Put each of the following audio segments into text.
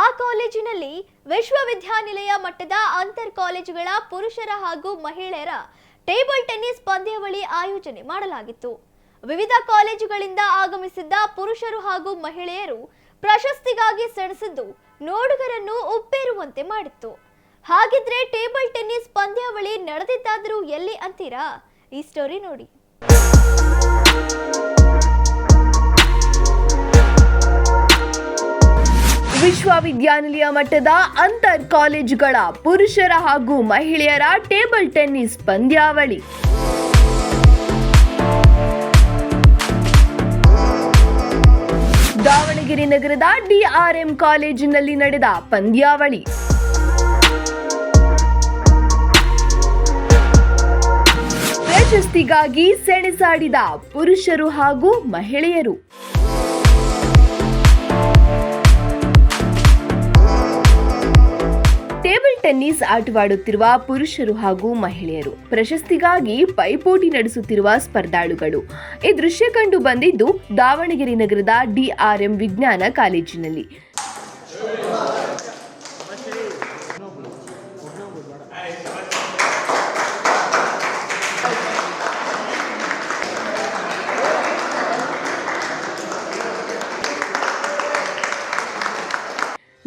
ಆ ಕಾಲೇಜಿನಲ್ಲಿ ವಿಶ್ವವಿದ್ಯಾನಿಲಯ ಮಟ್ಟದ ಅಂತರ್ ಕಾಲೇಜುಗಳ ಪುರುಷರ ಹಾಗೂ ಮಹಿಳೆಯರ ಟೇಬಲ್ ಟೆನ್ನಿಸ್ ಪಂದ್ಯಾವಳಿ ಆಯೋಜನೆ ಮಾಡಲಾಗಿತ್ತು. ವಿವಿಧ ಕಾಲೇಜುಗಳಿಂದ ಆಗಮಿಸಿದ್ದ ಪುರುಷರು ಹಾಗೂ ಮಹಿಳೆಯರು ಪ್ರಶಸ್ತಿಗಾಗಿ ಸೆಣಸಿದ್ದು ನೋಡುಗರನ್ನು ಉಪ್ಪೇರುವಂತೆ ಮಾಡಿತ್ತು. ಹಾಗಿದ್ರೆ ಟೇಬಲ್ ಟೆನ್ನಿಸ್ ಪಂದ್ಯಾವಳಿ ನಡೆದಿದ್ದಾದರೂ ಎಲ್ಲಿ ಅಂತೀರಾ? ಈ ಸ್ಟೋರಿ ನೋಡಿ. ವಿಶ್ವವಿದ್ಯಾನಿಲಯ ಮಟ್ಟದ ಅಂತರ್ ಕಾಲೇಜುಗಳ ಪುರುಷರ ಹಾಗೂ ಮಹಿಳೆಯರ ಟೇಬಲ್ ಟೆನ್ನಿಸ್ ಪಂದ್ಯಾವಳಿ. ದಾವಣಗೆರೆ ನಗರದ ಡಿಆರ್ಎಂ ಕಾಲೇಜಿನಲ್ಲಿ ನಡೆದ ಪಂದ್ಯಾವಳಿ. ಪ್ರಶಸ್ತಿಗಾಗಿ ಸೆಣಸಾಡಿದ ಪುರುಷರು ಹಾಗೂ ಮಹಿಳೆಯರು. ಟೆನ್ನಿಸ್ ಆಟವಾಡುತ್ತಿರುವ ಪುರುಷರು ಹಾಗೂ ಮಹಿಳೆಯರು. ಪ್ರಶಸ್ತಿಗಾಗಿ ಪೈಪೋಟಿ ನಡೆಸುತ್ತಿರುವ ಸ್ಪರ್ಧಾಳುಗಳು. ಈ ದೃಶ್ಯ ಕಂಡು ಬಂದಿದ್ದು ದಾವಣಗೆರೆ ನಗರದ ಡಿಆರ್ಎಂ ವಿಜ್ಞಾನ ಕಾಲೇಜಿನಲ್ಲಿ.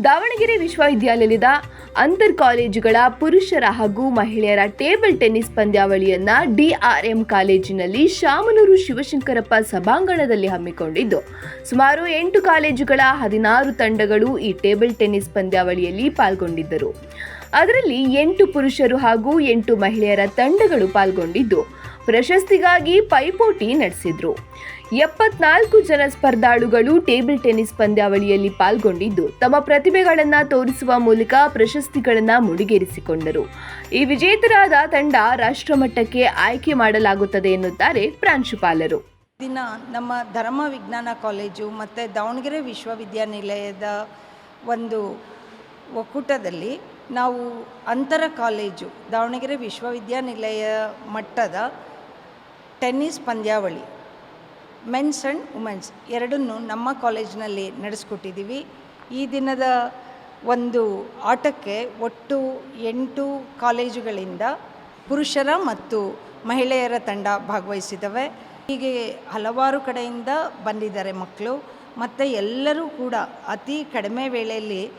ದಾವಣಗೆರೆ ವಿಶ್ವವಿದ್ಯಾಲಯದ ಅಂತರ್ ಕಾಲೇಜುಗಳ ಪುರುಷರ ಹಾಗೂ ಮಹಿಳೆಯರ ಟೇಬಲ್ ಟೆನ್ನಿಸ್ ಪಂದ್ಯಾವಳಿಯನ್ನ ಡಿಆರ್ಎಂ ಕಾಲೇಜಿನಲ್ಲಿ ಶಾಮನೂರು ಶಿವಶಂಕರಪ್ಪ ಸಭಾಂಗಣದಲ್ಲಿ ಹಮ್ಮಿಕೊಂಡಿದ್ದು. ಸುಮಾರು ಎಂಟು ಕಾಲೇಜುಗಳ ಹದಿನಾರು ತಂಡಗಳು ಈ ಟೇಬಲ್ ಟೆನ್ನಿಸ್ ಪಂದ್ಯಾವಳಿಯಲ್ಲಿ ಪಾಲ್ಗೊಂಡಿದ್ದರು. ಅದರಲ್ಲಿ ಎಂಟು ಪುರುಷರು ಹಾಗೂ ಎಂಟು ಮಹಿಳೆಯರ ತಂಡಗಳು ಪಾಲ್ಗೊಂಡಿದ್ದು, ಪ್ರಶಸ್ತಿಗಾಗಿ ಪೈಪೋಟಿ ನಡೆಸಿದ್ರು. ಎಪ್ಪತ್ನಾಲ್ಕು ಜನ ಸ್ಪರ್ಧಾಳುಗಳು ಟೇಬಲ್ ಟೆನಿಸ್ ಪಂದ್ಯಾವಳಿಯಲ್ಲಿ ಪಾಲ್ಗೊಂಡಿದ್ದು, ತಮ್ಮ ಪ್ರತಿಭೆಗಳನ್ನು ತೋರಿಸುವ ಮೂಲಕ ಪ್ರಶಸ್ತಿಗಳನ್ನು ಮುಡಿಗೇರಿಸಿಕೊಂಡರು. ಈ ವಿಜೇತರಾದ ತಂಡ ರಾಷ್ಟ್ರಮಟ್ಟಕ್ಕೆ ಆಯ್ಕೆ ಮಾಡಲಾಗುತ್ತದೆ ಎನ್ನುತ್ತಾರೆ ಪ್ರಾಂಶುಪಾಲರು. ದಿನ ನಮ್ಮ ಧರ್ಮ ವಿಜ್ಞಾನ ಕಾಲೇಜು ಮತ್ತು ದಾವಣಗೆರೆ ವಿಶ್ವವಿದ್ಯಾನಿಲಯದ ಒಂದು ಒಕ್ಕೂಟದಲ್ಲಿ ನಾವು ಅಂತರ ಕಾಲೇಜು, ದಾವಣಗೆರೆ ವಿಶ್ವವಿದ್ಯಾನಿಲಯ ಮಟ್ಟದ ಟೆನ್ನಿಸ್ ಪಂದ್ಯಾವಳಿ, ಮೆನ್ಸ್ ಆ್ಯಂಡ್ ವುಮೆನ್ಸ್ ಎರಡನ್ನೂ ನಮ್ಮ ಕಾಲೇಜಿನಲ್ಲಿ ನಡೆಸ್ಕೊಟ್ಟಿದ್ದೀವಿ. ಈ ದಿನದ ಒಂದು ಆಟಕ್ಕೆ ಒಟ್ಟು ಎಂಟು ಕಾಲೇಜುಗಳಿಂದ ಪುರುಷರ ಮತ್ತು ಮಹಿಳೆಯರ ತಂಡ ಭಾಗವಹಿಸಿದ್ದಾವೆ ಹೀಗೆ ಹಲವಾರು ಕಡೆಯಿಂದ ಬಂದಿದ್ದಾರೆ ಮಕ್ಕಳು. ಮತ್ತು ಎಲ್ಲರೂ ಕೂಡ ಅತಿ ಕಡಿಮೆ ವೇಳೆಯಲ್ಲಿ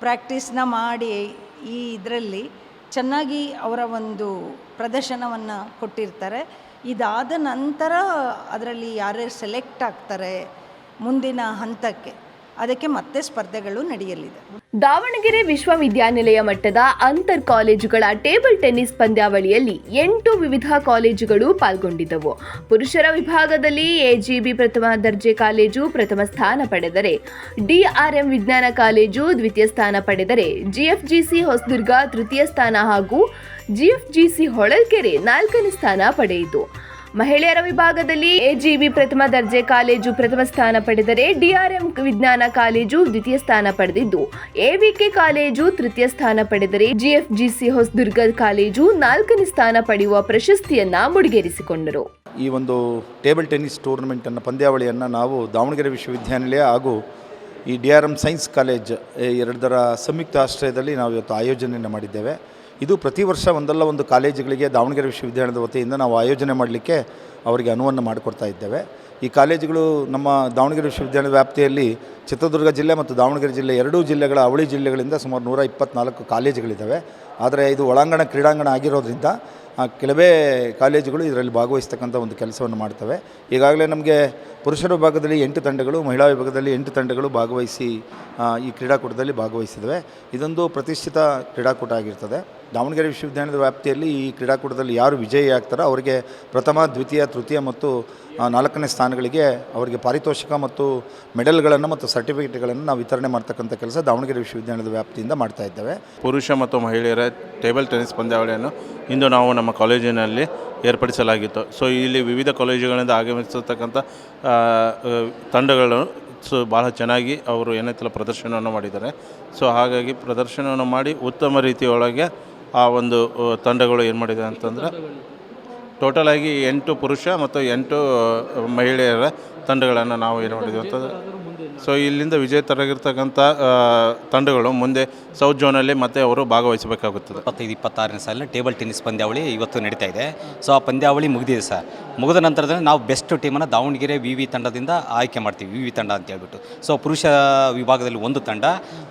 ಪ್ರಾಕ್ಟೀಸ್ನ ಮಾಡಿ ಈ ಇದರಲ್ಲಿ ಚೆನ್ನಾಗಿ ಅವರ ಒಂದು ಪ್ರದರ್ಶನವನ್ನು ಕೊಟ್ಟಿರ್ತಾರೆ. ಇದಾದ ನಂತರ ಅದರಲ್ಲಿ ಯಾರ್ಯಾರು ಸೆಲೆಕ್ಟ್ ಆಗ್ತಾರೆ ಮುಂದಿನ ಹಂತಕ್ಕೆ. ಅದಕ್ಕೆ ಮತ್ತೆ ಸ್ಪರ್ಧೆಗಳು ನಡೆಯಲಿದೆ. ದಾವಣಗೆರೆ ವಿಶ್ವವಿದ್ಯಾನಿಲಯ ಮಟ್ಟದ ಅಂತರ್ ಕಾಲೇಜುಗಳ ಟೇಬಲ್ ಟೆನ್ನಿಸ್ ಪಂದ್ಯಾವಳಿಯಲ್ಲಿ ಎಂಟು ವಿವಿಧ ಕಾಲೇಜುಗಳು ಪಾಲ್ಗೊಂಡಿದ್ದವು. ಪುರುಷರ ವಿಭಾಗದಲ್ಲಿ ಎಜಿಬಿ ಪ್ರಥಮ ದರ್ಜೆ ಕಾಲೇಜು ಪ್ರಥಮ ಸ್ಥಾನ ಪಡೆದರೆ, ಡಿಆರ್ಎಂ ವಿಜ್ಞಾನ ಕಾಲೇಜು ದ್ವಿತೀಯ ಸ್ಥಾನ ಪಡೆದರೆ, ಜಿಎಫ್ಜಿಸಿ ಹೊಸದುರ್ಗ ತೃತೀಯ ಸ್ಥಾನ ಹಾಗೂ ಜಿಎಫ್ಜಿಸಿ ಹೊಳಲ್ಕೆರೆ ನಾಲ್ಕನೇ ಸ್ಥಾನ ಪಡೆಯಿತು. ಮಹಿಳೆಯರ ವಿಭಾಗದಲ್ಲಿ ಎಜಿಬಿ ಪ್ರಥಮ ದರ್ಜೆ ಕಾಲೇಜು ಪ್ರಥಮ ಸ್ಥಾನ ಪಡೆದರೆ ಡಿಆರ್ಎಂ ವಿಜ್ಞಾನ ಕಾಲೇಜು ದ್ವಿತೀಯ ಸ್ಥಾನ ಪಡೆದಿದ್ದು, ಎವಿಕೆ ಕಾಲೇಜು ತೃತೀಯ ಸ್ಥಾನ ಪಡೆದರೆ ಜಿಎಫ್ಜಿಸಿ ಹೊಸದುರ್ಗ ಕಾಲೇಜು ನಾಲ್ಕನೇ ಸ್ಥಾನ ಪಡೆಯುವ ಪ್ರಶಸ್ತಿಯನ್ನ ಮುಡಿಗೇರಿಸಿಕೊಂಡರು. ಈ ಒಂದು ಟೇಬಲ್ ಟೆನ್ನಿಸ್ ಟೂರ್ನಮೆಂಟನ್ನು, ಪಂದ್ಯಾವಳಿಯನ್ನು ನಾವು ದಾವಣಗೆರೆ ವಿಶ್ವವಿದ್ಯಾನಿಲಯ ಹಾಗೂ ಈ D R M science college ಎರಡರ ಸಂಯುಕ್ತ ಆಶ್ರಯದಲ್ಲಿ ನಾವು ಇವತ್ತು ಆಯೋಜನೆಯನ್ನು ಮಾಡಿದ್ದೇವೆ. ಇದು ಪ್ರತಿ ವರ್ಷ ಒಂದಲ್ಲ ಒಂದು ಕಾಲೇಜುಗಳಿಗೆ ದಾವಣಗೆರೆ ವಿಶ್ವವಿದ್ಯಾಲಯದ ವತಿಯಿಂದ ನಾವು ಆಯೋಜನೆ ಮಾಡಲಿಕ್ಕೆ ಅವರಿಗೆ ಅನುವನ್ನು ಮಾಡಿಕೊಡ್ತಾ ಇದ್ದೇವೆ. ಈ ಕಾಲೇಜುಗಳು ನಮ್ಮ ದಾವಣಗೆರೆ ವಿಶ್ವವಿದ್ಯಾಲಯದ ವ್ಯಾಪ್ತಿಯಲ್ಲಿ ಚಿತ್ರದುರ್ಗ ಜಿಲ್ಲೆ ಮತ್ತು ದಾವಣಗೆರೆ ಜಿಲ್ಲೆ ಎರಡೂ ಜಿಲ್ಲೆಗಳ ಅವಳಿ ಜಿಲ್ಲೆಗಳಿಂದ ಸುಮಾರು ನೂರ ಇಪ್ಪತ್ನಾಲ್ಕು ಕಾಲೇಜುಗಳಿದ್ದಾವೆ ಆದರೆ ಇದು ಒಳಾಂಗಣ, ಕ್ರೀಡಾಂಗಣ ಆಗಿರೋದ್ರಿಂದ ಕೆಲವೇ ಕಾಲೇಜುಗಳು ಇದರಲ್ಲಿ ಭಾಗವಹಿಸ್ತಕ್ಕಂಥ ಒಂದು ಕೆಲಸವನ್ನು ಮಾಡ್ತವೆ. ಈಗಾಗಲೇ ನಮಗೆ ಪುರುಷರ ವಿಭಾಗದಲ್ಲಿ ಎಂಟು ತಂಡಗಳು, ಮಹಿಳಾ ವಿಭಾಗದಲ್ಲಿ ಎಂಟು ತಂಡಗಳು ಭಾಗವಹಿಸಿ ಈ ಕ್ರೀಡಾಕೂಟದಲ್ಲಿ ಭಾಗವಹಿಸಿದವೆ. ಇದೊಂದು ಪ್ರತಿಷ್ಠಿತ ಕ್ರೀಡಾಕೂಟ ಆಗಿರ್ತದೆ. ದಾವಣಗೆರೆ ವಿಶ್ವವಿದ್ಯಾಲಯದ ವ್ಯಾಪ್ತಿಯಲ್ಲಿ ಈ ಕ್ರೀಡಾಕೂಟದಲ್ಲಿ ಯಾರು ವಿಜಯಿ ಆಗ್ತಾರೋ ಅವರಿಗೆ ಪ್ರಥಮ, ದ್ವಿತೀಯ ತೃತೀಯ ಮತ್ತು ನಾಲ್ಕನೇ ಸ್ಥಾನಗಳಿಗೆ ಅವರಿಗೆ ಪಾರಿತೋಷಿಕ ಮತ್ತು ಮೆಡಲ್ಗಳನ್ನು ಮತ್ತು ಸರ್ಟಿಫಿಕೇಟ್ಗಳನ್ನು ನಾವು ವಿತರಣೆ ಮಾಡ್ತಕ್ಕಂಥ ಕೆಲಸ ದಾವಣಗೆರೆ ವಿಶ್ವವಿದ್ಯಾಲಯದ ವ್ಯಾಪ್ತಿಯಿಂದ ಮಾಡ್ತಾ ಇದ್ದೇವೆ. ಪುರುಷ ಮತ್ತು ಮಹಿಳೆಯರ ಟೇಬಲ್ ಟೆನಿಸ್ ಪಂದ್ಯಾವಳಿಯನ್ನು ಇಂದು ನಾವು ನಮ್ಮ ಕಾಲೇಜಿನಲ್ಲಿ ಏರ್ಪಡಿಸಲಾಗಿತ್ತು. ಸೊ, ಇಲ್ಲಿ ವಿವಿಧ ಕಾಲೇಜುಗಳಿಂದ ಆಗಮಿಸತಕ್ಕಂಥ ತಂಡಗಳು ಸೊ ಭಾಳ ಚೆನ್ನಾಗಿ ಅವರು ಏನೈತಲ್ಲ ಪ್ರದರ್ಶನವನ್ನು ಮಾಡಿದ್ದಾರೆ. ಸೊ, ಹಾಗಾಗಿ ಪ್ರದರ್ಶನವನ್ನು ಮಾಡಿ ಉತ್ತಮ ರೀತಿಯೊಳಗೆ ಆ ಒಂದು ತಂಡಗಳು ಏನು ಮಾಡಿದೆ ಅಂತಂದರೆ ಟೋಟಲ್ ಆಗಿ ಎಂಟು ಪುರುಷ ಮತ್ತು ಎಂಟು ಮಹಿಳೆಯರ ತಂಡಗಳನ್ನು ನಾವು ಏನು ಮಾಡಿದ್ವಿ ಅಂತಂದರೆ ಸೊ ಇಲ್ಲಿಂದ ವಿಜೇತರಾಗಿರ್ತಕ್ಕಂಥ ತಂಡಗಳು ಮುಂದೆ ಸೌತ್ ಝೋನಲ್ಲಿ ಮತ್ತೆ ಅವರು ಭಾಗವಹಿಸಬೇಕಾಗುತ್ತದೆ. ಇಪ್ಪತ್ತೈದು ಇಪ್ಪತ್ತಾರನೇ ಸಾಲಿನ ಟೇಬಲ್ ಟೆನ್ನಿಸ್ ಪಂದ್ಯಾವಳಿ ಇವತ್ತು ನಡೀತಾ ಇದೆ. ಸೊ ಆ ಪಂದ್ಯಾವಳಿ ಮುಗಿದಿದೆ ಸರ್. ಮುಗಿದ ನಂತರದಲ್ಲಿ ನಾವು ಬೆಸ್ಟ್ ಟೀಮನ್ನು ದಾವಣಗೆರೆ ವಿ ವಿ ತಂಡದಿಂದ ಆಯ್ಕೆ ಮಾಡ್ತೀವಿ. ವಿ ವಿ ತಂಡ ಅಂತ ಹೇಳ್ಬಿಟ್ಟು. ಸೊ ಪುರುಷ ವಿಭಾಗದಲ್ಲಿ ಒಂದು ತಂಡ,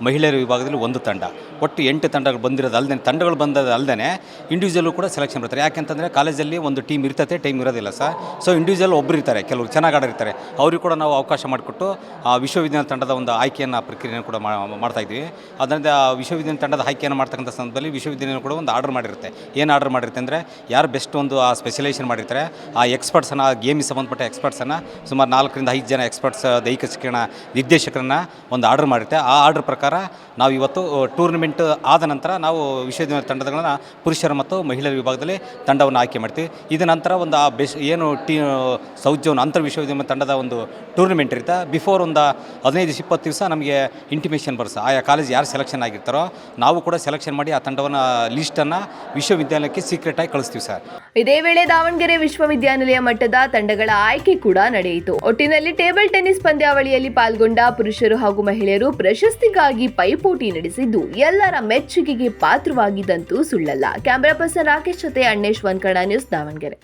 ಮಹಿಳೆಯರ ವಿಭಾಗದಲ್ಲಿ ಒಂದು ತಂಡ. ಒಟ್ಟು ಎಂಟು ತಂಡಗಳು ಬಂದಿರೋದು ಅಲ್ಲದೆ ತಂಡಗಳು ಬಂದದ್ದು ಅಲ್ಲದೆ ಇಂಡಿವಿಜುವಲ್ ಕೂಡ ಸೆಲೆಕ್ಷನ್ ಬರ್ತಾರೆ ಯಾಕೆಂತಂದರೆ ಕಾಲೇಜಲ್ಲಿ ಒಂದು ಟೀಮ್ ಇರ್ತದೆ ಟೀಮ್ ಇರೋದಿಲ್ಲ ಸರ್. ಸೊ ಇಂಡಿವಿಜುವಲ್ ಒಬ್ಬರು ಇರ್ತಾರೆ, ಕೆಲವರು ಚೆನ್ನಾಗಿ ಆಡಿರ್ತಾರೆ. ಅವ್ರಿಗೆ ಕೂಡ ನಾವು ಅವಕಾಶ ಮಾಡಿಕೊಟ್ಟು ಆ ವಿಶ್ವವಿದ್ಯಾಲಯ ತಂಡದ ಒಂದು ಆಯ್ಕೆಯನ್ನು, ಪ್ರಕ್ರಿಯೆಯನ್ನು ಕೂಡ ಮಾಡ್ತಾ ಇದ್ವಿ ಅದರಿಂದ ಆ ವಿಶ್ವವಿದ್ಯಾಲಯ ತಂಡದ ಆಯ್ಕೆಯನ್ನು ಮಾಡ್ತಕ್ಕಂಥ ಸಂದರ್ಭದಲ್ಲಿ ವಿಶ್ವವಿದ್ಯಾಲಯ ಕೂಡ ಒಂದು ಆರ್ಡರ್ ಮಾಡಿರುತ್ತೆ. ಏನು ಆರ್ಡರ್ ಮಾಡಿರುತ್ತೆ ಅಂದರೆ ಯಾರು ಬೆಸ್ಟ್ ಒಂದು ಆ ಸ್ಪೆಷಲೈಸೇಷನ್ ಮಾಡಿರ್ತಾರೆ, ಆ ಎಕ್ಸ್ಪರ್ಟ್ಸನ್ನು ಗೇಮಿಗೆ ಸಂಬಂಧಪಟ್ಟ ಎಕ್ಸ್ಪರ್ಟ್ಸನ್ನು ಸುಮಾರು ನಾಲ್ಕರಿಂದ ಐದು ಜನ ಎಕ್ಸ್ಪರ್ಟ್ಸ್ ದೈಹಿಕ ಶಿಕ್ಷಣ ನಿರ್ದೇಶಕರನ್ನ ಒಂದು ಆರ್ಡರ್ ಮಾಡಿರುತ್ತೆ. ಆ ಆರ್ಡರ್ ಪ್ರಕಾರ ನಾವು ಇವತ್ತು ಟೂರ್ನಮೆಂಟ್ ಆದ ನಂತರ ನಾವು ವಿಶ್ವವಿದ್ಯಾಲಯ ತಂಡಗಳನ್ನು ಪುರುಷರ ಮತ್ತು ಮಹಿಳೆಯರ ವಿಭಾಗದಲ್ಲಿ ತಂಡವನ್ನು ಆಯ್ಕೆ ಮಾಡ್ತೀವಿ. ಇದ ನಂತರ ಒಂದು ಆ ಬೆಸ್ ಏನು ಟೀ ಸೌತ್ ಅಂತರ್ ವಿಶ್ವವಿದ್ಯಾಲಯ ತಂಡದ ಒಂದು ಟೂರ್ನಮೆಂಟ್ ಇರುತ್ತೆ. ಬಿಫೋರ್ ಒಂದು ಹದಿನೈದು ದಿವಸ, ಇಪ್ಪತ್ತು ದಿವಸ ನಮಗೆ ಇಂಟಿಮೇಷನ್ ಬರುತ್ತೆ. ಆಯಾ ಕಾಲೇಜ್ ಯಾರು ಸೆಲೆಕ್ಷನ್ ಆಗಿರ್ತಾರೋ, ನಾವು ಕೂಡ ಸೆಲೆಕ್ಷನ್ ಮಾಡಿ ಆ ತಂಡವನ್ನು ಲಿಸ್ಟನ್ನು ವಿಶ್ವವಿದ್ಯಾಲಯಕ್ಕೆ ಸೀಕ್ರೆಟಾಗಿ ಕಳಿಸ್ತೀವಿ ಸರ್. ಇದೇ ವೇಳೆ ದಾವಣಗೆರೆ ವಿಶ್ವವಿದ್ಯಾನಿಲಯ ಮಟ್ಟದ ತಂಡಗಳ ಆಯ್ಕೆ ಕೂಡ ನಡೆಯಿತು. ಒಟ್ಟಿನಲ್ಲಿ ಟೇಬಲ್ ಟೆನಿಸ್ ಪಂದ್ಯಾವಳಿಯಲ್ಲಿ ಪಾಲ್ಗೊಂಡ ಪುರುಷರು ಹಾಗೂ ಮಹಿಳೆಯರು ಪ್ರಶಸ್ತಿಗಾಗಿ ಪೈಪೋಟಿ ನಡೆಸಿದ್ದು, ಎಲ್ಲರ ಮೆಚ್ಚುಗೆಗೆ ಪಾತ್ರವಾಗಿದ್ದಂತೂ ಸುಳ್ಳಲ್ಲ. ಕ್ಯಾಮೆರಾ ಪರ್ಸನ್ ರಾಕೇಶ್ ಜೊತೆ ಅಣ್ಣೇಶ್ ವನ್ಕಡ ನ್ಯೂಸ್ ದಾವಣಗೆರೆ.